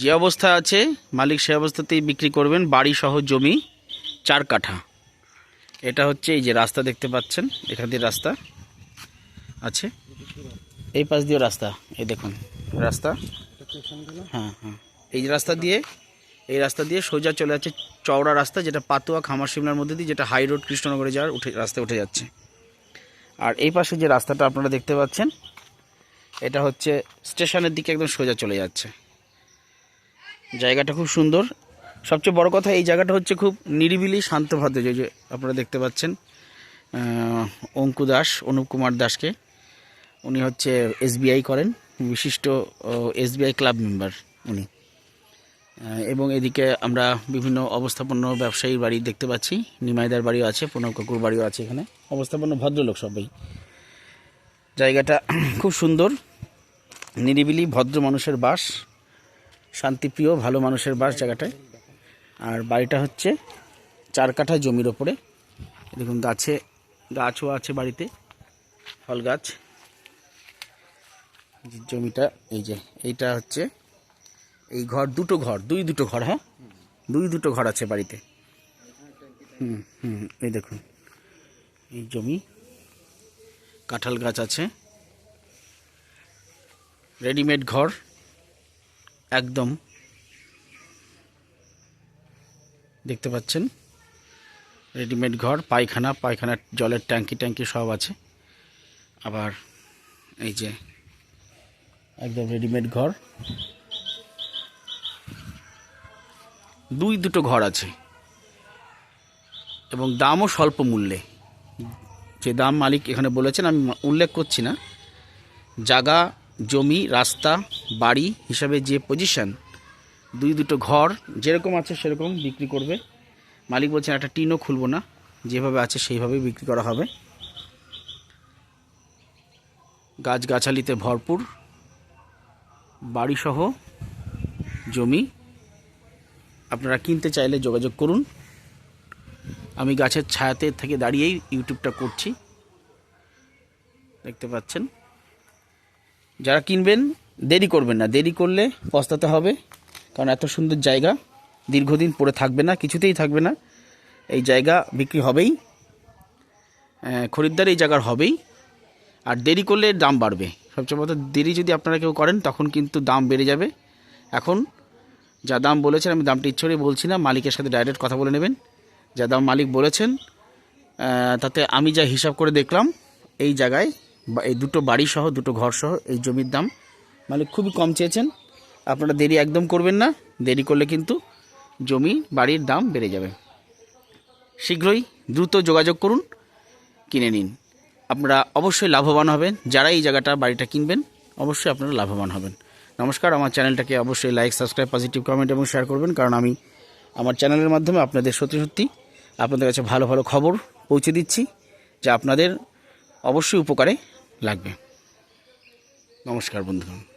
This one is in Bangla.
যে অবস্থা আছে, মালিক সে অবস্থাতেই বিক্রি করবেন বাড়ি সহ জমি চার কাঠা। এটা হচ্ছে এই যে রাস্তা দেখতে পাচ্ছেন, এখান দিয়ে রাস্তা আছে। এই পাশ দিয়ে রাস্তা, এই দেখুন, রাস্তা। হ্যাঁ হ্যাঁ। এই রাস্তা দিয়ে, এই রাস্তা দিয়ে সোজা চলে যাচ্ছে চওড়া রাস্তা, যেটা পাতুয়া খামার সিমলার মধ্যে দিয়ে যেটা হাই রোড কৃষ্ণনগরে যাওয়ার উঠে, রাস্তায় উঠে যাচ্ছে। আর এই পাশে যে রাস্তাটা আপনারা দেখতে পাচ্ছেন, এটা হচ্ছে স্টেশনের দিকে একদম সোজা চলে যাচ্ছে। জায়গাটা খুব সুন্দর। সবচেয়ে বড় কথা এই জায়গাটা হচ্ছে খুব নিরিবিলি, শান্ত ভদ্র যে আপনারা দেখতে পাচ্ছেন অঙ্কু দাস, অনুপ কুমার দাসকে। উনি হচ্ছে এসবিআই করেন, বিশিষ্ট এসবিআই ক্লাব মেম্বার উনি। এবং এদিকে আমরা বিভিন্ন অবস্থাপন্ন ব্যবসায়ীর বাড়ি দেখতে পাচ্ছি। নিমাইদার বাড়িও আছে, প্রণব কাকুর বাড়িও আছে এখানে। অবস্থাপন্ন ভদ্রলোক সবাই। জায়গাটা খুব সুন্দর, নিরিবিলি, ভদ্র মানুষের বাস। শান্তিপ্রিয়, ভালো মানুষের বাস জায়গাটায়। আর বাড়িটা হচ্ছে চার কাঠা জমির ওপরে। দেখুন, গাছে গাছও আছে বাড়িতে, ফল গাছ। জমিটা, এই যে, এইটা হচ্ছে এই ঘর, দুটো ঘর, দুই দুটো ঘর হ্যাঁ? দুই দুটো ঘর আছে বাড়িতে। হুম হুম, এই দেখুন, এই জমি। কাঁঠাল গাছ আছে। রেডিমেড ঘর। একদম। দেখতে পাচ্ছেন? রেডিমেড ঘর, পায়খানা, পায়খানার জলের ট্যাঙ্কি ট্যাঙ্কি সব আছে। আবার এই যে একদম রেডিমেড ঘর। দুই দুটো ঘর আছে। এবং দামও স্বল্প মূল্যে। যে দাম মালিক এখানে বলেছেন, আমি উল্লেখ করছি না। জায়গা জমি, রাস্তা, বাড়ি হিসাবে যে পজিশন দুই দুটো ঘর, যেরকম আছে সেরকম বিক্রি করবে। মালিক বলছেন, একটা টিনও খুলবো না। যেভাবে আছে সেইভাবেই বিক্রি করা হবে। গাছগাছালিতে ভরপুর বাড়িসহ জমি। আপনারা কিনতে চাইলে যোগাযোগ করুন। আমি গাছের ছায়াতে থেকে দাঁড়িয়েই ইউটিউবটা করছি। দেখতে পাচ্ছেন? যারা কিনবেন দেরি করবেন না। দেরি করলে পস্তাতে হবে কারণ এত সুন্দর জায়গা দীর্ঘদিন পরে থাকবে না কিছুতেই থাকবে না। এই জায়গা বিক্রি হবেই খরিদ্দার এই জায়গার হবেই। আর দেরি করলে দাম বাড়বে। সবচেয়ে কথা, দেরি যদি আপনারা কেউ করেন তখন কিন্তু দাম বেড়ে যাবে। এখন যা দাম বলেছেন আমি দামটা ইচ্ছে বলছি না মালিকের সাথে ডাইরেক্ট কথা বলে নেবেন। যা দাম মালিক বলেছেন তাতে আমি যা হিসাব করে দেখলাম এই জায়গায় এই দুটো বাড়ি সহ, দুটো ঘর সহ এই জমির দাম মালিক খুবই কম চেয়েছেন। আপনারা দেরি একদম করবেন না, দেরি করলে কিন্তু জমি বাড়ির দাম বেড়ে যাবে। শীঘ্রই দ্রুত যোগাযোগ করুন, কিনে নিন। আপনারা অবশ্যই লাভবান হবেন, যারা এই জায়গাটা বাড়িটা কিনবেন, অবশ্যই আপনারা লাভবান হবেন। নমস্কার, আমার চ্যানেলটাকে অবশ্যই লাইক, সাবস্ক্রাইব পজিটিভ কমেন্ট এবং শেয়ার করবেন, কারণ আমি আমার চ্যানেলের মাধ্যমে আপনাদের সত্যি সত্যি আপনাদের কাছে ভালো ভালো খবর পৌঁছে দিচ্ছি, যা আপনাদের অবশ্যই উপকারে লাগবে। নমস্কার বন্ধুগণ।